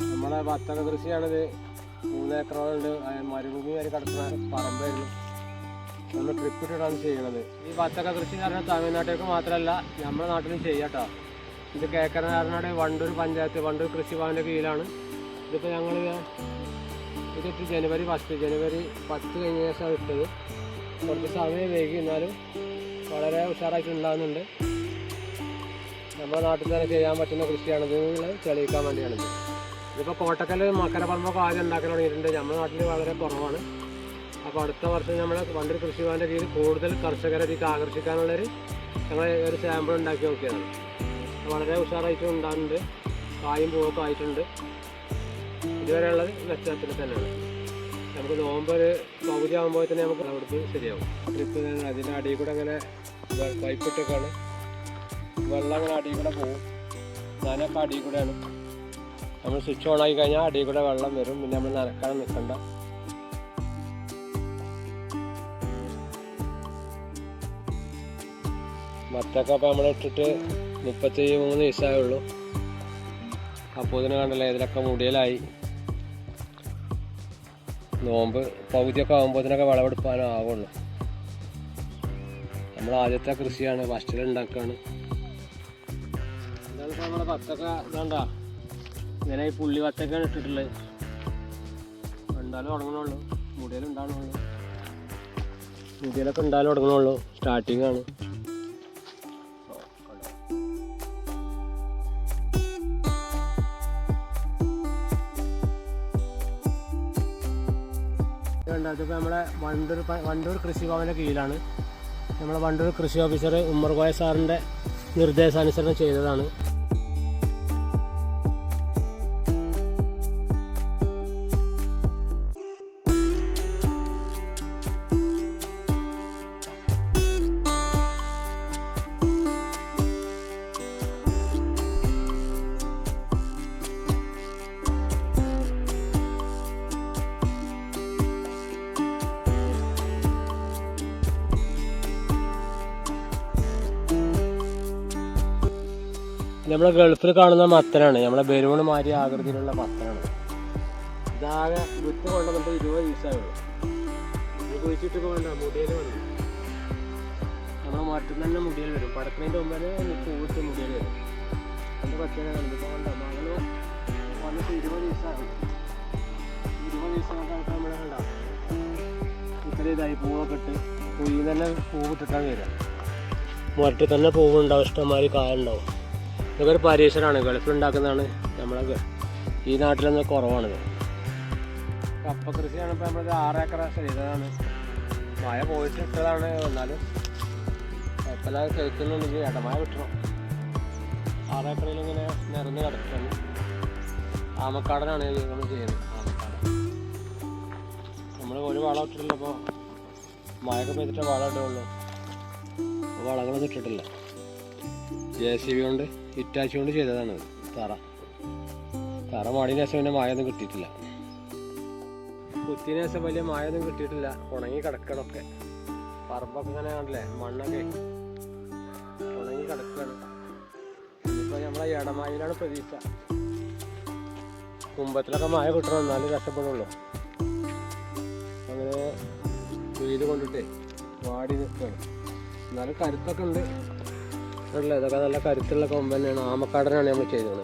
നമ്മുടെ വത്തക കൃഷിയാണിത്. മൂന്ന് ഏക്കറോളുണ്ട് മരുഭൂമി വരെ കിടക്കുന്ന പറമ്പായിരുന്നു. നമ്മൾ ട്രിപ്പ് ഇട്ടിട്ടാണ് ചെയ്യുന്നത് ഈ വത്തക കൃഷി എന്ന് പറഞ്ഞാൽ തമിഴ്നാട്ടിലേക്ക് മാത്രമല്ല നമ്മുടെ നാട്ടിലും ചെയ്യാട്ടോ ഇത് കേക്കരനാട് വണ്ടൂർ പഞ്ചായത്ത് വണ്ടൂർ കൃഷി കൃഷിഭവന്റെ കീഴിലാണ്. ഇതിപ്പോൾ ഞങ്ങൾ ഇതിട്ട് ജനുവരി ഫസ്റ്റ് ജനുവരി പത്ത് കഴിഞ്ഞ ശേഷം ഇട്ടത്. കുറച്ച് സമയം വൈകി എന്നാലും വളരെ ഉഷാറായിട്ട് ഉണ്ടാകുന്നുണ്ട് നമ്മുടെ നാട്ടിൽ തന്നെ ചെയ്യാൻ പറ്റുന്ന കൃഷിയാണിത്. എന്നുള്ളത് തെളിയിക്കാൻ വേണ്ടിയാണിത്. ഇതിപ്പോൾ കോട്ടക്കൽ മക്കരപ്പറമ്പൊക്കെ ആദ്യം ഉണ്ടാക്കാൻ തുടങ്ങിയിട്ടുണ്ട്. നമ്മുടെ നാട്ടിൽ വളരെ കുറവാണ്. അപ്പോൾ അടുത്ത വർഷം നമ്മൾ വണ്ടൂർ കൃഷിഭവന്റെ കീഴിൽ കൂടുതൽ കർഷകരെ ഇതിലേക്ക് ആകർഷിക്കാനുള്ളൊരു ഞങ്ങൾ ഒരു സാമ്പിൾ ഉണ്ടാക്കി നോക്കിയതാണ്. വളരെ ഉഷാറായിട്ട് ഉണ്ടാകുന്നുണ്ട് കായും പൂവൊക്കെ ആയിട്ടുണ്ട്. ഇതുവരെയുള്ളത് മെച്ചത്തിൽ തന്നെയാണ്. നമുക്ക് നോമ്പ് ഒരു പകുതി ആകുമ്പോൾ തന്നെ നമുക്ക് അവിടുത്തെ ശരിയാവും. ട്രിപ്പ് അതിന്റെ അടിയിൽ കൂടെ അങ്ങനെ പൈപ്പ് ഇട്ടൊക്കെയാണ് വെള്ളം അങ്ങനെ അടിയിൽ കൂടെ പോകും ഞാനൊക്കെ അടിയിൽ കൂടെയാണ്. നമ്മൾ സ്വിച്ച് ഓൺ ആയി കഴിഞ്ഞാൽ അടിയിൽ കൂടെ വെള്ളം വരും. പിന്നെ നമ്മൾ നനക്കാൻ നിൽക്കണ്ട. മത്തൊക്കെ നമ്മൾ ഇട്ടിട്ട് മുപ്പത്തി മൂന്ന് ദിവസമേ ഉള്ളൂ. അപ്പോൾ ഇതിനെ കണ്ടല്ലേ ഇതിലൊക്കെ മുടിയലായി. നോമ്പ് പകുതിയൊക്കെ ആകുമ്പോൾ ഇതിനൊക്കെ വിളവെടുപ്പാനേ ആവുള്ളൂ. നമ്മൾ ആദ്യത്തെ കൃഷിയാണ് ഫസ്റ്റിൽ ഉണ്ടാക്കുകയാണ്. എന്തായാലും നമ്മളെ പത്തൊക്കെ ഇതാണ്ട. ഇങ്ങനെ ഈ പുള്ളി വത്തക്കാണ് ഇട്ടിട്ടുള്ളത്. ഉണ്ടാലും തുടങ്ങണുള്ളൂ മുടിയലും ഉണ്ടാകണുള്ളൂ മുടിയിലൊക്കെ ഉണ്ടാലും തുടങ്ങണുള്ളൂ സ്റ്റാർട്ടിങ് ആണ്. ഇതിപ്പോൾ നമ്മുടെ വണ്ടൂർ കൃഷി വണ്ടൂർ കൃഷിഭവന്റെ കീഴിലാണ്. നമ്മളെ വണ്ടൂർ കൃഷി ഓഫീസർ ഉമ്മർ കോയ സാറിന്റെ നിർദ്ദേശാനുസരണം ചെയ്തതാണ്. നമ്മളെ ഗൾഫിൽ കാണുന്ന മത്തനാണ്. നമ്മളെ ബലൂൺ മാതിരി ആകൃതിയിലുള്ള മത്തനാണ്. ഇതാകെ വിത്ത് കൊണ്ടുവന്നിട്ട് ഇരുപത് ദിവസമായുള്ളൂ കുഴിച്ചിട്ട് വേണ്ട മുടിയിൽ വന്നു നമ്മളെ മട്ടിൽ തന്നെ മുടിയിൽ വരും. പടക്കുന്നതിന്റെ മുമ്പ് തന്നെ പൂവിട്ട് മുടിയിൽ വരും. അതിന്റെ പച്ചയാണ് ഇതിപ്പോൾ കണ്ട? മകൾ വന്നിട്ട് ഇരുപത് ദിവസമായി ഇരുപത് ദിവസം കൊണ്ട് നമ്മളെ കണ്ട? ഇത്ര ഇതായി പൂവൊക്കെ ഇട്ട് കുഴിയിൽ തന്നെ പൂവിട്ടിട്ടാണ് വരിക. മുരട്ടിൽ തന്നെ പൂവുണ്ടാവും. ഇഷ്ടംമാതിരി കായ ഉണ്ടാവും. ഇതൊക്കെ ഒരു പരീക്ഷണമാണ്. ഗൾഫിൽ ഉണ്ടാക്കുന്നതാണ് നമ്മളെ ഈ നാട്ടിലൊന്നും കുറവാണിത് കപ്പ കൃഷിയാണ് ഇപ്പോൾ നമ്മളത് ഏക്കർ ചെയ്തതാണ് മഴ പോയിട്ട് ഇട്ടതാണ്. എന്നാലും കുഴപ്പമില്ല കഴിക്കുന്നുണ്ടെങ്കിൽ ഇടമഴ കിട്ടണം. ആറേക്കറയിൽ ഇങ്ങനെ നിരന്ന് കിടക്കുകയാണ്. ആമക്കാടനാണ് നമ്മൾ ചെയ്യുന്നത്. ആമക്കാടൻ. നമ്മൾ ഒരു വളം ഇട്ടിട്ടില്ലപ്പോൾ മഴയൊക്കെ പെയ്തിട്ട് വളം ഇടുള്ളൂ വളങ്ങളൊന്നും ഇട്ടിട്ടില്ല. ജെ സി ബി കൊണ്ട് ഇറ്റാച്ചി കൊണ്ട് ചെയ്തതാണ് തറ. തറ മാടിന് ശേഷം പിന്നെ മായൊന്നും കിട്ടിയിട്ടില്ല. കുത്തിന് ശേഷം വലിയ മായൊന്നും കിട്ടിയിട്ടില്ല. ഉണങ്ങി കിടക്കണൊക്കെ. പറമ്പൊക്കെ ഇങ്ങനെ കണ്ടില്ലേ മണ്ണൊക്കെ. ഉണങ്ങി കിടക്കുകയാണ് ഇപ്പൊ നമ്മളെ ഇടമായിലാണ് പ്രതീക്ഷ. കുമ്പത്തിലൊക്കെ മായ കിട്ടണം എന്നാലും രക്ഷപ്പെടുള്ളൂ. അങ്ങനെ വെയിൽ കൊണ്ടിട്ടേ വാടി നിൽക്കുകയാണ്. എന്നാലും കരുത്തൊക്കെ ഉണ്ട്. ഉള്ള ഇതൊക്കെ നല്ല കരുത്തുള്ള കൊമ്പ് ആമക്കാടനാണ് നമ്മൾ ചെയ്തത്.